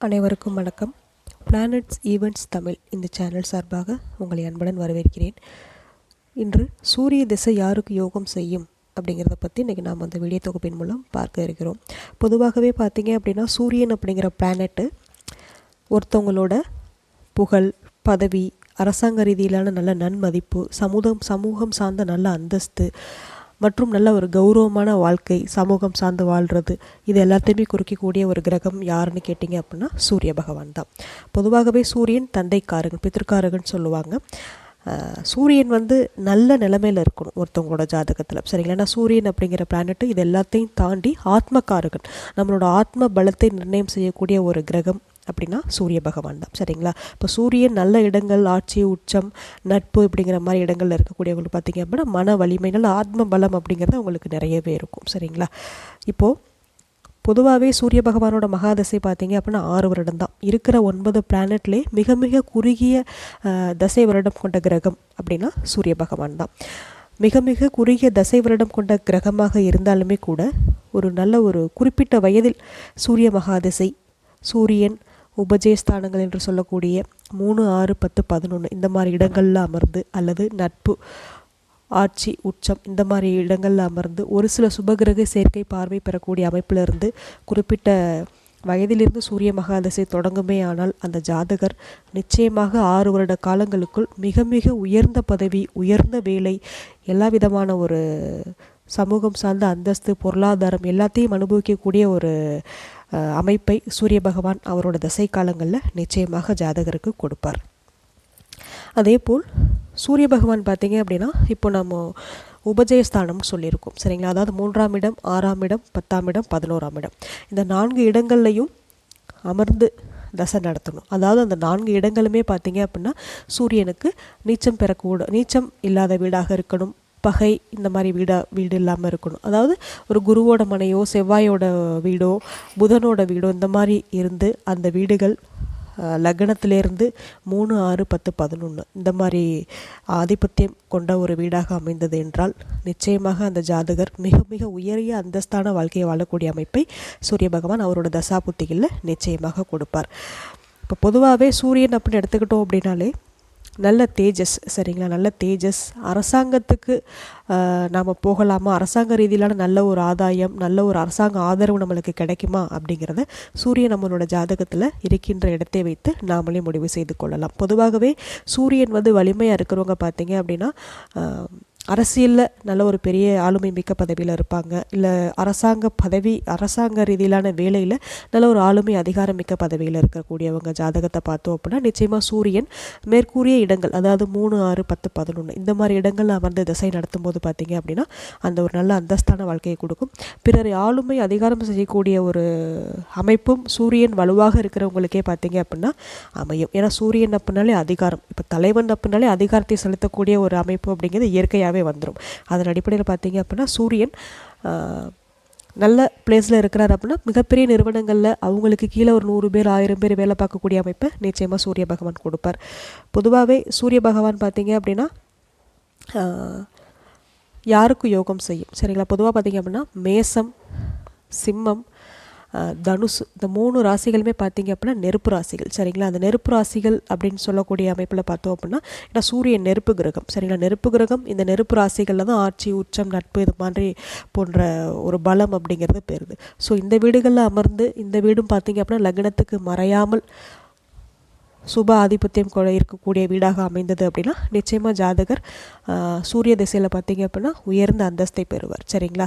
அனைவருக்கும் வணக்கம். Planets events Tamil இந்த சேனல் சார்பாக உங்களை அன்புடன் வரவேற்கிறேன். இன்று சூரிய திசை யாருக்கு யோகம் செய்யும் அப்படிங்கிறத பற்றி இன்றைக்கி நாம் அந்த வீடியோ தொகுப்பின் மூலம் பார்க்க இருக்கிறோம். பொதுவாகவே பார்த்தீங்க அப்படின்னா சூரியன் அப்படிங்கிற பிளானெட்டு ஒருத்தவங்களோட புகழ் பதவி அரசாங்க ரீதியிலான நல்ல நன்மதிப்பு சமூகம் சமூகம் சார்ந்த நல்ல அந்தஸ்து மற்றும் நல்ல ஒரு கௌரவமான வாழ்க்கை சமூகம் சார்ந்து வாழ்கிறது இது எல்லாத்தையுமே குறிக்கக்கூடிய ஒரு கிரகம் யாருன்னு கேட்டிங்க அப்படின்னா சூரிய பகவான் தான். பொதுவாகவே சூரியன் தந்தைக்காரகன் பித்திருக்காரகன் சொல்லுவாங்க. சூரியன் வந்து நல்ல நிலைமையில் இருக்கணும் ஒருத்தவங்களோட ஜாதகத்தில். சரிங்களா? ஏன்னா சூரியன் அப்படிங்கிற பிளானெட்டு இது எல்லாத்தையும் தாண்டி ஆத்மக்காரகன் நம்மளோட ஆத்ம பலத்தை நிர்ணயம் செய்யக்கூடிய ஒரு கிரகம் அப்படின்னா சூரிய பகவான் தான். சரிங்களா? இப்போ சூரியன் நல்ல இடங்கள் ஆட்சி உச்சம் நட்பு அப்படிங்கிற மாதிரி இடங்கள்ல இருக்கக்கூடியவங்களுக்கு பார்த்தீங்க அப்படின்னா மன வலிமை நல்ல ஆத்ம பலம் அப்படிங்கிறது அவங்களுக்கு நிறையவே இருக்கும். சரிங்களா? இப்போது பொதுவாகவே சூரிய பகவானோட மகாதசை பார்த்தீங்க அப்படின்னா ஆறு வருடம் தான். இருக்கிற ஒன்பது பிளானட்லே மிக மிக குறுகிய தசை வருடம் கொண்ட கிரகம் அப்படின்னா சூரிய பகவான் தான். மிக மிக குறுகிய தசை வருடம் கொண்ட கிரகமாக இருந்தாலுமே கூட ஒரு நல்ல ஒரு குறிப்பிட்ட வயதில் சூரிய மகாதசை சூரியன் உபஜயஸ்தானங்கள் என்று சொல்லக்கூடிய மூணு ஆறு பத்து பதினொன்று இந்த மாதிரி இடங்களில் அமர்ந்து அல்லது நட்பு ஆட்சி உச்சம் இந்த மாதிரி இடங்களில் அமர்ந்து ஒரு சில சுபகிரக சேர்க்கை பார்வை பெறக்கூடிய அமைப்பிலிருந்து குறிப்பிட்ட வயதிலிருந்து சூரிய மகாதசை தொடங்குமே ஆனால் அந்த ஜாதகர் நிச்சயமாக ஆறு வருட காலங்களுக்குள் மிக மிக உயர்ந்த பதவி உயர்ந்த வேலை எல்லா விதமான ஒரு சமூகம் சார்ந்த அந்தஸ்து பொருளாதாரம் எல்லாத்தையும் அனுபவிக்கக்கூடிய ஒரு அமைப்பை சூரிய பகவான் அவரோட தசை காலங்களில் நிச்சயமாக ஜாதகருக்கு கொடுப்பார். அதே போல் சூரிய பகவான் பார்த்தீங்க அப்படின்னா இப்போ நம்ம உபஜயஸ்தானம்னு சொல்லியிருக்கோம். சரிங்களா? அதாவது மூன்றாம் இடம் ஆறாம் இடம் பத்தாம் இடம் பதினோராம் இடம். இந்த நான்கு இடங்கள்லையும் அமர்ந்து தசை நடத்தணும். அதாவது அந்த நான்கு இடங்களுமே பார்த்தீங்க அப்படின்னா சூரியனுக்கு நீச்சம் பெறக்கூட நீச்சம் இல்லாத வீடாக இருக்கணும். பகை இந்த மாதிரி வீடாக வீடு இல்லாமல் இருக்கணும். அதாவது ஒரு குருவோட மனையோ செவ்வாயோட வீடோ புதனோட வீடோ இந்த மாதிரி இருந்து அந்த வீடுகள் லக்னத்திலேருந்து மூணு ஆறு பத்து பதினொன்று இந்த மாதிரி ஆதிபத்தியம் கொண்ட ஒரு வீடாக அமைந்தது என்றால் நிச்சயமாக அந்த ஜாதகர் மிக மிக உயரிய அந்தஸ்தான வாழ்க்கையை வாழக்கூடிய அமைப்பை சூரிய பகவான் அவரோட தசாபுத்திகளில் நிச்சயமாக கொடுப்பார். இப்போ பொதுவாகவே சூரியன் அப்படின்னு எடுத்துக்கிட்டோம் அப்படின்னாலே நல்ல தேஜஸ் சரிங்களா? நல்ல தேஜஸ். அரசாங்கத்துக்கு நாம் போகலாமா? அரசாங்க ரீதியிலான நல்ல ஒரு ஆதாயம் நல்ல ஒரு அரசாங்க ஆதரவு நம்மளுக்கு கிடைக்குமா? அப்படிங்கிறத சூரியன் நம்மளோட ஜாதகத்தில் இருக்கின்ற இடத்தை வைத்து நாமளே முடிவு செய்து கொள்ளலாம். பொதுவாகவே சூரியன் வந்து வலிமையாக இருக்கிறவங்க பார்த்தீங்க அப்படின்னா அரசியலில் நல்ல ஒரு பெரிய ஆளுமை மிக்க பதவியில் இருப்பாங்க. இல்லை அரசாங்க பதவி அரசாங்க ரீதியிலான வேலையில் நல்ல ஒரு ஆளுமை அதிகாரம் மிக்க பதவியில் இருக்கக்கூடியவங்க ஜாதகத்தை பார்த்தோம் அப்படின்னா நிச்சயமாக சூரியன் மேற்கூறிய இடங்கள் அதாவது மூணு ஆறு பத்து பதினொன்று இந்த மாதிரி இடங்கள் அமர்ந்து திசை நடத்தும் போது பார்த்தீங்க அப்படின்னா அந்த ஒரு நல்ல அந்தஸ்தான வாழ்க்கையை கொடுக்கும். பிறர் ஆளுமை அதிகாரம் செய்யக்கூடிய ஒரு அமைப்பும் சூரியன் வலுவாக இருக்கிறவங்களுக்கே பார்த்தீங்க அப்படின்னா அமையும். ஏன்னா சூரியன் அப்படின்னாலே அதிகாரம். இப்போ தலைவன் அப்படின்னாலே அதிகாரத்தை செலுத்தக்கூடிய ஒரு அமைப்பு அப்படிங்கிறது இயற்கையாகவே வந்துடும் அதன் அடிப்படையில் பார்த்தீங்க அப்படின்னா சூரியன் நல்ல பிளேஸில் இருக்கிறார் அப்படின்னா மிகப்பெரிய நிறுவனங்களில் அவங்களுக்கு கீழே ஒரு நூறு பேர் ஆயிரம் பேர் வேலை பார்க்கக்கூடிய அமைப்பை நிச்சயமாக சூரிய பகவான் கொடுப்பார். பொதுவாகவே சூரிய பகவான் பார்த்தீங்க அப்படின்னா யாருக்கும் யோகம் செய்யும்? சரிங்களா? பொதுவாக பார்த்தீங்க அப்படின்னா மேசம் சிம்மம் தனுசு இந்த மூணு ராசிகளுமே பார்த்தீங்க அப்படின்னா நெருப்பு ராசிகள். சரிங்களா? அந்த நெருப்பு ராசிகள் அப்படின்னு சொல்லக்கூடிய அமைப்பில் பார்த்தோம் அப்படின்னா ஏன்னா சூரியன் நெருப்பு கிரகம். சரிங்களா? நெருப்பு கிரகம் இந்த நெருப்பு ராசிகளில் தான் ஆட்சி உச்சம் நட்பு இது மாதிரி போன்ற ஒரு பலம் அப்படிங்கிறது பெறுது. ஸோ இந்த வீடுகளில் அமர்ந்து இந்த வீடும் பார்த்தீங்க அப்படின்னா லக்னத்துக்கு மறையாமல் சுப ஆதிபத்தியம் கொ இருக்கக்கூடிய வீடாக அமைந்தது அப்படின்னா நிச்சயமாக ஜாதகர் சூரிய திசையில் பார்த்தீங்க அப்படின்னா உயர்ந்த அந்தஸ்தை பெறுவார். சரிங்களா?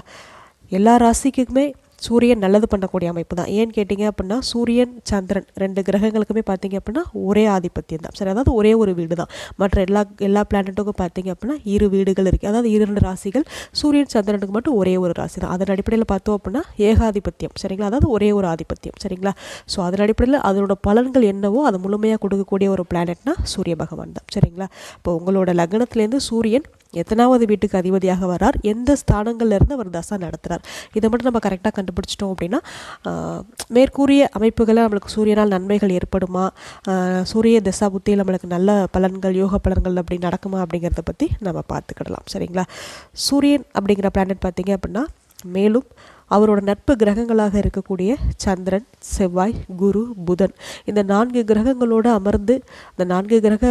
எல்லா ராசிக்குமே சூரியன் நல்லது பண்ணக்கூடிய அமைப்பு தான். ஏன்னு கேட்டிங்க அப்படின்னா சூரியன் சந்திரன் ரெண்டு கிரகங்களுக்குமே பார்த்தீங்க அப்படின்னா ஒரே ஆதிபத்தியம் தான். சரி அதாவது ஒரே ஒரு வீடு தான். மற்ற எல்லா எல்லா பிளானட்டுக்கும் பார்த்தீங்க அப்படின்னா இரு வீடுகள் இருக்குது அதாவது இரண்டு ராசிகள் சூரியன் சந்திரனுக்கு மட்டும் ஒரே ஒரு ராசி தான். அதன் அடிப்படையில் பார்த்தோம் அப்படின்னா ஏகாதிபத்தியம். சரிங்களா? அதாவது ஒரே ஒரு ஆதிபத்தியம். சரிங்களா? ஸோ அதன் அடிப்படையில் அதனோட பலன்கள் என்னவோ அதை முழுமையாக கொடுக்கக்கூடிய ஒரு பிளானட்னா சூரிய பகவான் தான். சரிங்களா? இப்போ உங்களோட லக்னத்துலேருந்து சூரியன் எத்தனாவது வீட்டுக்கு அதிபதியாக வரார் எந்த ஸ்தானங்கள்லேருந்து அவர் தசா நடத்துகிறார் இதை மட்டும் நம்ம கரெக்டாக கண்டுபிடிச்சிட்டோம் அப்படின்னா மேற்கூறிய அமைப்புகளை நம்மளுக்கு சூரியனால் நன்மைகள் ஏற்படுமா? சூரிய திசா புத்தியில் நம்மளுக்கு நல்ல பலன்கள் யோக பலன்கள் அப்படி நடக்குமா அப்படிங்கிறத பற்றி நம்ம பார்த்துக்கிடலாம். சரிங்களா? சூரியன் அப்படிங்கிற பிளானட் பார்த்தீங்க அப்படின்னா மேலும் அவரோட நட்பு கிரகங்களாக இருக்கக்கூடிய சந்திரன் செவ்வாய் குரு புதன் இந்த நான்கு கிரகங்களோடு அமர்ந்து இந்த நான்கு கிரக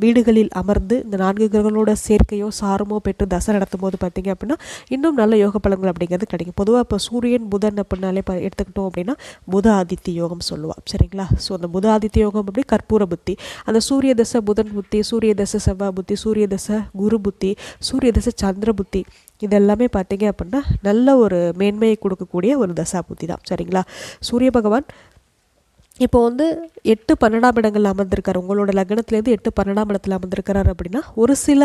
வீடுகளில் அமர்ந்து இந்த நான்கு கிரகங்களோட சேர்க்கையோ சாரமோ பெற்று தசை நடத்தும் போது பார்த்தீங்க அப்படின்னா இன்னும் நல்ல யோக பலன்கள் அப்படிங்கிறது கிடைக்கும். பொதுவாக இப்போ சூரியன் புதன் அப்படின்னாலே இப்போ எடுத்துக்கிட்டோம் அப்படின்னா புத ஆதித்ய யோகம் சொல்லுவாள் சரிங்களா? ஸோ அந்த புத ஆதித்ய யோகம் அப்படி கற்பூர புத்தி. அந்த சூரிய தசை புதன் புத்தி சூரிய தசை செவ்வாய் புத்தி சூரிய தசை குரு புத்தி சூரிய தசை சந்திர புத்தி இதெல்லாமே பார்த்தீங்க அப்படின்னா நல்ல ஒரு மேன்மையை கொடுக்கக்கூடிய ஒரு தசா புத்தி தான் சரிங்களா? சூரிய பகவான் இப்போ வந்து எட்டு பன்னெண்டாம் இடங்களில் அமர்ந்திருக்கார். உங்களோட லக்னத்துலேருந்து எட்டு பன்னெண்டாம் இடத்துல அமர்ந்திருக்கிறார் அப்படின்னா ஒரு சில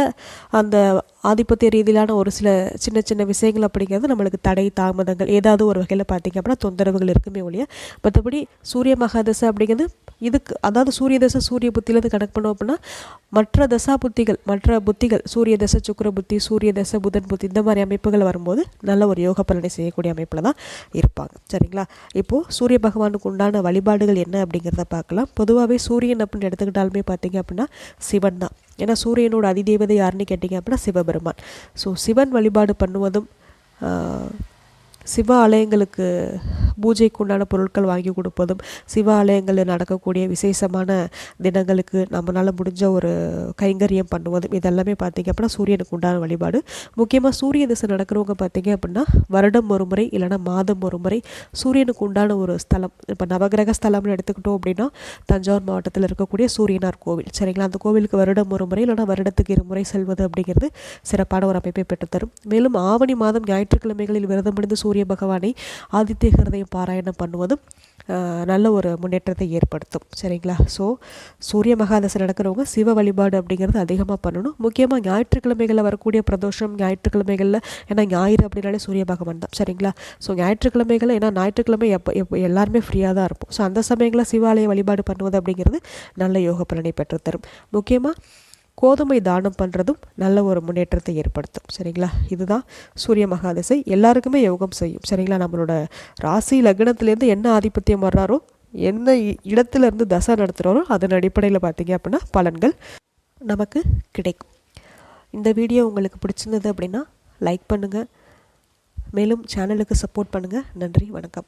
அந்த ஆதிபத்திய ரீதியிலான ஒரு சில சின்ன சின்ன விஷயங்கள் அப்படிங்கிறது நம்மளுக்கு தடை தாமதங்கள் ஏதாவது ஒரு வகையில் பார்த்தீங்க அப்படின்னா தொந்தரவுகள் இருக்குமே ஒழிய மற்றபடி சூரிய மகாதசை அப்படிங்கிறது இதுக்கு அதாவது சூரிய தசை சூரிய புத்தியிலேருந்து கணக்கு பண்ணோம் அப்படின்னா மற்ற தசா புத்திகள் மற்ற புத்திகள் சூரிய தசை சுக்கர புத்தி சூரிய தசை புதன் புத்தி இந்த மாதிரி அமைப்புகள் வரும்போது நல்ல ஒரு யோக பலனை செய்யக்கூடிய அமைப்பில் தான் இருப்பாங்க. சரிங்களா? இப்போது சூரிய பகவானுக்கு உண்டான வழிபாடுகள் என்ன அப்படிங்கிறத பார்க்கலாம். பொதுவாகவே சூரியன் அப்படின்னு எடுத்துக்கிட்டாலுமே பார்த்தீங்க அப்படின்னா சிவன் தான். ஏன்னா சூரியனோட அதிதேவதை யாருன்னு கேட்டிங்க அப்படின்னா சிவபெருமான். ஸோ சிவன் வழிபாடு பண்ணுவதும் ஆஹ், சிவ ஆலயங்களுக்கு பூஜைக்கு உண்டான பொருட்கள் வாங்கி கொடுப்பதும் சிவாலயங்களில் நடக்கக்கூடிய விசேஷமான தினங்களுக்கு நம்மளால் முடிஞ்ச ஒரு கைங்கரியம் பண்ணுவதும் இதெல்லாமே பார்த்தீங்க அப்படின்னா சூரியனுக்கு உண்டான வழிபாடு. முக்கியமாக சூரிய திசை நடக்கிறவங்க பார்த்தீங்க அப்படின்னா வருடம் ஒரு முறை இல்லைன்னா மாதம் ஒரு முறை சூரியனுக்கு உண்டான ஒரு ஸ்தலம். இப்போ நவகிரக ஸ்தலம்னு எடுத்துக்கிட்டோம் அப்படின்னா தஞ்சாவூர் மாவட்டத்தில் இருக்கக்கூடிய சூரியனார் கோவில். சரிங்களா? அந்த கோவிலுக்கு வருடம் ஒரு முறை இல்லைன்னா வருடத்துக்கு இருமுறை செல்வது அப்படிங்கிறது சிறப்பான ஒரு அமைப்பை பெற்றுத்தரும். மேலும் ஆவணி மாதம் ஞாயிற்றுக்கிழமைகளில் விரதம் முடிந்து சூரிய பகவானை ஆதித்ய ஹிருதயம் பாராயணம் பண்ணுவதும் நல்ல ஒரு முன்னேற்றத்தை ஏற்படுத்தும். சரிங்களா? ஸோ சூரிய மகாதசை நடக்கிறவங்க சிவ வழிபாடு அப்படிங்கிறது அதிகமாக பண்ணணும். முக்கியமாக ஞாயிற்றுக்கிழமைகளில் வரக்கூடிய பிரதோஷம் ஞாயிற்றுக்கிழமைகளில் ஏன்னா ஞாயிறு அப்படின்னாலே சூரிய பகவான் தான். சரிங்களா? ஸோ ஞாயிற்றுக்கிழமைகள் ஏன்னா ஞாயிற்றுக்கிழமை எப்போ எப்போ எல்லாருமே ஃப்ரீயாக தான் இருப்போம். ஸோ அந்த சமயங்களில் சிவாலய வழிபாடு பண்ணுவது அப்படிங்கிறது நல்ல யோக பலனை பெற்றுத்தரும். முக்கியமாக கோதுமை தானம் பண்ணுறதும் நல்ல ஒரு முன்னேற்றத்தை ஏற்படுத்தும். சரிங்களா? இதுதான் சூரிய மகாதிசை எல்லாருக்குமே யோகம் செய்யும். சரிங்களா? நம்மளோட ராசி லக்னத்துலேருந்து என்ன ஆதிபத்தியம் வர்றாரோ என்ன இ- இடத்துல தசை நடத்துகிறாரோ அதன் அடிப்படையில் பார்த்தீங்க அப்படின்னா பலன்கள் நமக்கு கிடைக்கும். இந்த வீடியோ உங்களுக்கு பிடிச்சிருந்தது அப்படின்னா லைக் பண்ணுங்கள் மேலும் சேனலுக்கு சப்போர்ட் பண்ணுங்கள் நன்றி வணக்கம்.